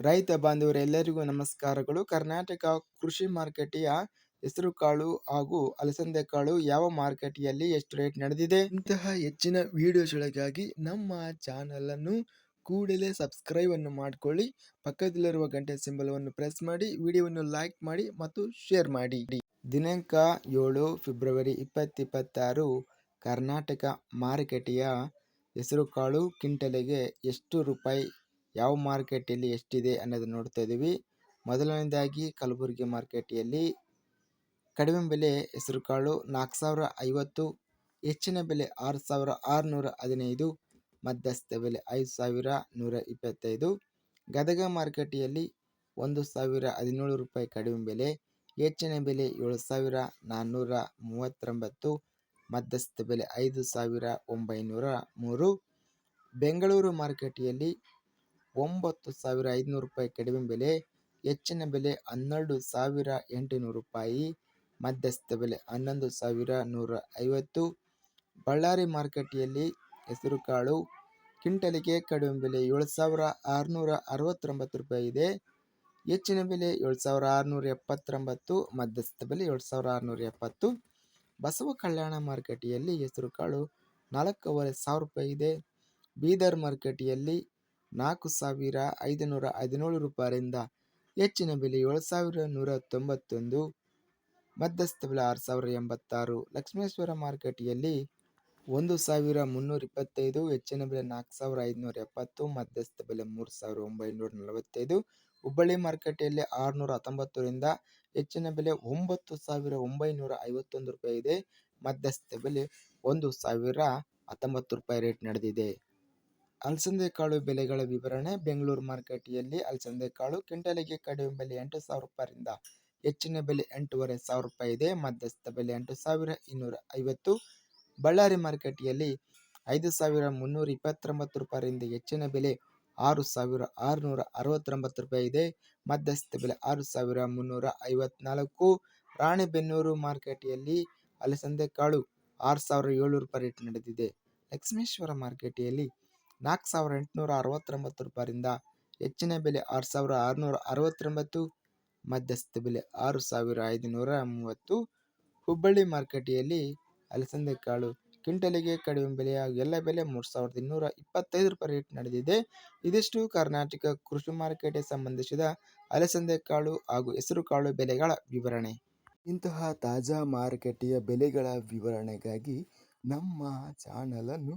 ರೈತ ಬಾಂಧವರೆಲ್ಲರಿಗೂ ನಮಸ್ಕಾರಗಳು. ಕರ್ನಾಟಕ ಕೃಷಿ ಮಾರುಕಟ್ಟೆಯ ಹೆಸರುಕಾಳು ಹಾಗೂ ಅಲಸಂದೆ ಕಾಳು ಯಾವ ಮಾರುಕಟ್ಟೆಯಲ್ಲಿ ಎಷ್ಟು ರೇಟ್ ನಡೆದಿದೆ? ಇಂತಹ ಹೆಚ್ಚಿನ ವಿಡಿಯೋಸ್ಗಳಿಗಾಗಿ ನಮ್ಮ ಚಾನಲ್ ಅನ್ನು ಕೂಡಲೇ ಸಬ್ಸ್ಕ್ರೈಬ್ ಅನ್ನು ಮಾಡಿಕೊಳ್ಳಿ. ಪಕ್ಕದಲ್ಲಿರುವ ಗಂಟೆ ಸಿಂಬಲವನ್ನು ಪ್ರೆಸ್ ಮಾಡಿ, ವಿಡಿಯೋವನ್ನು ಲೈಕ್ ಮಾಡಿ ಮತ್ತು ಶೇರ್ ಮಾಡಿ. ದಿನಾಂಕ ಏಳು ಫೆಬ್ರವರಿ ಇಪ್ಪತ್ತಿಪ್ಪತ್ತಾರು, ಕರ್ನಾಟಕ ಮಾರುಕಟ್ಟೆಯ ಹೆಸರುಕಾಳು ಕ್ವಿಂಟಲಿಗೆ ಎಷ್ಟು ರೂಪಾಯಿ ಯಾವ ಮಾರ್ಕೆಟಲ್ಲಿ ಎಷ್ಟಿದೆ ಅನ್ನೋದನ್ನ ನೋಡ್ತಾ ಇದ್ದೀವಿ. ಮೊದಲನೇದಾಗಿ ಕಲಬುರಗಿ ಮಾರ್ಕೆಟಲ್ಲಿ ಕಡಿಮೆ ಬೆಲೆ ಹೆಸರುಕಾಳು ನಾಲ್ಕು ಸಾವಿರ ಐವತ್ತು, ಹೆಚ್ಚಿನ ಬೆಲೆ ಆರು ಸಾವಿರ ಆರುನೂರ ಹದಿನೈದು, ಮಧ್ಯಸ್ಥ ಬೆಲೆ ಐದು ಸಾವಿರ ನೂರ ಇಪ್ಪತ್ತೈದು. ಗದಗ ಮಾರ್ಕೆಟಿಯಲ್ಲಿ ಒಂದು ಸಾವಿರ ಹದಿನೇಳು ರೂಪಾಯಿ ಕಡಿಮೆ ಬೆಲೆ, ಹೆಚ್ಚಿನ ಬೆಲೆ ಏಳು ಸಾವಿರ ನಾನ್ನೂರ ಮೂವತ್ತೊಂಬತ್ತು, ಮಧ್ಯಸ್ಥ ಬೆಲೆ ಐದು ಸಾವಿರ ಒಂಬೈನೂರ ಮೂರು. ಬೆಂಗಳೂರು ಮಾರ್ಕೆಟಿಯಲ್ಲಿ ಒಂಬತ್ತು ಸಾವಿರ ಐದುನೂರು ರೂಪಾಯಿ ಕಡಿಮೆ ಬೆಲೆ, ಹೆಚ್ಚಿನ ಬೆಲೆ ಹನ್ನೆರಡು ಸಾವಿರ ಎಂಟುನೂರು ರೂಪಾಯಿ, ಮಧ್ಯಸ್ಥ ಬೆಲೆ ಹನ್ನೊಂದು ಸಾವಿರ ನೂರ ಐವತ್ತು ಬಳ್ಳಾರಿ ಮಾರುಕಟ್ಟೆಯಲ್ಲಿ ಹೆಸರುಕಾಳು ಕ್ವಿಂಟಲಿಗೆ ಕಡಿಮೆ ಬೆಲೆ ಏಳು ಸಾವಿರ ಆರುನೂರ ಅರವತ್ತೊಂಬತ್ತು ರೂಪಾಯಿ ಇದೆ. ಹೆಚ್ಚಿನ ಬೆಲೆ ಏಳು ಸಾವಿರ ಆರುನೂರ ಎಪ್ಪತ್ತೊಂಬತ್ತು, ಮಧ್ಯಸ್ಥ ಬೆಲೆ ಏಳು ಸಾವಿರ ಆರುನೂರ ಎಪ್ಪತ್ತು. ಬಸವ ಕಲ್ಯಾಣ ಮಾರುಕಟ್ಟೆಯಲ್ಲಿ ಹೆಸರುಕಾಳು ನಾಲ್ಕೂವರೆ ಸಾವಿರ ರೂಪಾಯಿ ಇದೆ. ಬೀದರ್ ಮಾರುಕಟ್ಟೆಯಲ್ಲಿ ನಾಲ್ಕು ಸಾವಿರ ಐದುನೂರ ಹದಿನೇಳು ರೂಪಾಯಿಂದ ಹೆಚ್ಚಿನ ಬೆಲೆ ಏಳು ಸಾವಿರ ನೂರ ತೊಂಬತ್ತೊಂದು, ಮಧ್ಯಸ್ಥ ಬೆಲೆ ಆರು ಸಾವಿರ ಎಂಬತ್ತಾರು. ಲಕ್ಷ್ಮೇಶ್ವರ ಮಾರುಕಟ್ಟೆಯಲ್ಲಿ ಒಂದು ಸಾವಿರ ಮುನ್ನೂರ ಇಪ್ಪತ್ತೈದು, ಹೆಚ್ಚಿನ ಬೆಲೆ ನಾಲ್ಕು ಸಾವಿರ ಐದುನೂರ ಎಪ್ಪತ್ತು, ಮಧ್ಯಸ್ಥ ಬೆಲೆ ಮೂರು ಸಾವಿರ ಒಂಬೈನೂರ ನಲವತ್ತೈದು. ಹುಬ್ಬಳ್ಳಿ ಮಾರುಕಟ್ಟೆಯಲ್ಲಿ ಆರುನೂರ ಹತ್ತೊಂಬತ್ತರಿಂದ ಹೆಚ್ಚಿನ ಬೆಲೆ ಒಂಬತ್ತು ಸಾವಿರ ಒಂಬೈನೂರ ಐವತ್ತೊಂದು ರೂಪಾಯಿ ಇದೆ. ಮಧ್ಯಸ್ಥ ಬೆಲೆ ಒಂದು ಸಾವಿರ ಹತ್ತೊಂಬತ್ತು ರೂಪಾಯಿ ರೇಟ್ ನಡೆದಿದೆ. ಅಲಸಂದೆ ಕಾಳು ಬೆಲೆಗಳ ವಿವರಣೆ ಬೆಂಗಳೂರು ಮಾರುಕಟ್ಟೆಯಲ್ಲಿ ಅಲಸಂದೆ ಕಾಳು ಕ್ವಿಂಟಲಿಗೆ ಕಡಿಮೆ ಬೆಲೆ ಎಂಟು ಸಾವಿರ ರೂಪಾಯಿಂದ ಹೆಚ್ಚಿನ ಬೆಲೆ ಎಂಟೂವರೆ ಸಾವಿರ ರೂಪಾಯಿ ಇದೆ. ಮಧ್ಯಸ್ಥ ಬೆಲೆ ಎಂಟು ಸಾವಿರ ಇನ್ನೂರ ಐವತ್ತು. ಬಳ್ಳಾರಿ ಮಾರುಕಟ್ಟೆಯಲ್ಲಿ ಐದು ಸಾವಿರ ಮುನ್ನೂರ ಇಪ್ಪತ್ತೊಂಬತ್ತು ರೂಪಾಯಿಯಿಂದ ಹೆಚ್ಚಿನ ಬೆಲೆ ಆರು ಸಾವಿರ ಆರುನೂರ ಅರವತ್ತೊಂಬತ್ತು ರೂಪಾಯಿ ಇದೆ. ಮಧ್ಯಸ್ಥ ಬೆಲೆ ಆರು ಸಾವಿರ ಮುನ್ನೂರ ಐವತ್ನಾಲ್ಕು. ರಾಣೆಬೆನ್ನೂರು ಮಾರುಕಟ್ಟೆಯಲ್ಲಿ ಅಲಸಂದೆ ಕಾಳು ಆರು ಸಾವಿರ ಏಳ್ನೂರು ರೂಪಾಯಿ ರೇಟ್ ನಡೆದಿದೆ. ಲಕ್ಷ್ಮೇಶ್ವರ ಮಾರುಕಟ್ಟೆಯಲ್ಲಿ ನಾಲ್ಕು ಸಾವಿರ ಎಂಟುನೂರ ಅರವತ್ತೊಂಬತ್ತು ರೂಪಾಯಿಂದ ಹೆಚ್ಚಿನ ಬೆಲೆ ಆರು ಸಾವಿರ ಆರುನೂರ ಅರವತ್ತೊಂಬತ್ತು ಮಧ್ಯಸ್ಥ ಬೆಲೆ ಆರು ಸಾವಿರ ಐದುನೂರ ಮೂವತ್ತು. ಹುಬ್ಬಳ್ಳಿ ಮಾರುಕಟ್ಟೆಯಲ್ಲಿ ಅಲಸಂದೆ ಕಾಳು ಕ್ವಿಂಟಲಿಗೆ ಕಡಿಮೆ ಬೆಲೆಯ ಎಲ್ಲ ಬೆಲೆ ಮೂರು ಸಾವಿರದ ಇನ್ನೂರ ಇಪ್ಪತ್ತೈದು ರೂಪಾಯಿ ರೇಟ್ ನಡೆದಿದೆ. ಇದಿಷ್ಟು ಕರ್ನಾಟಕ ಕೃಷಿ ಮಾರುಕಟ್ಟೆ ಸಂಬಂಧಿಸಿದ ಅಲಸಂದೆ ಕಾಳು ಹಾಗೂ ಹೆಸರು ಕಾಳು ಬೆಲೆಗಳ ವಿವರಣೆ. ಇಂತಹ ತಾಜಾ ಮಾರುಕಟ್ಟೆಯ ಬೆಲೆಗಳ ವಿವರಣೆಗಾಗಿ ನಮ್ಮ ಚಾನಲನ್ನು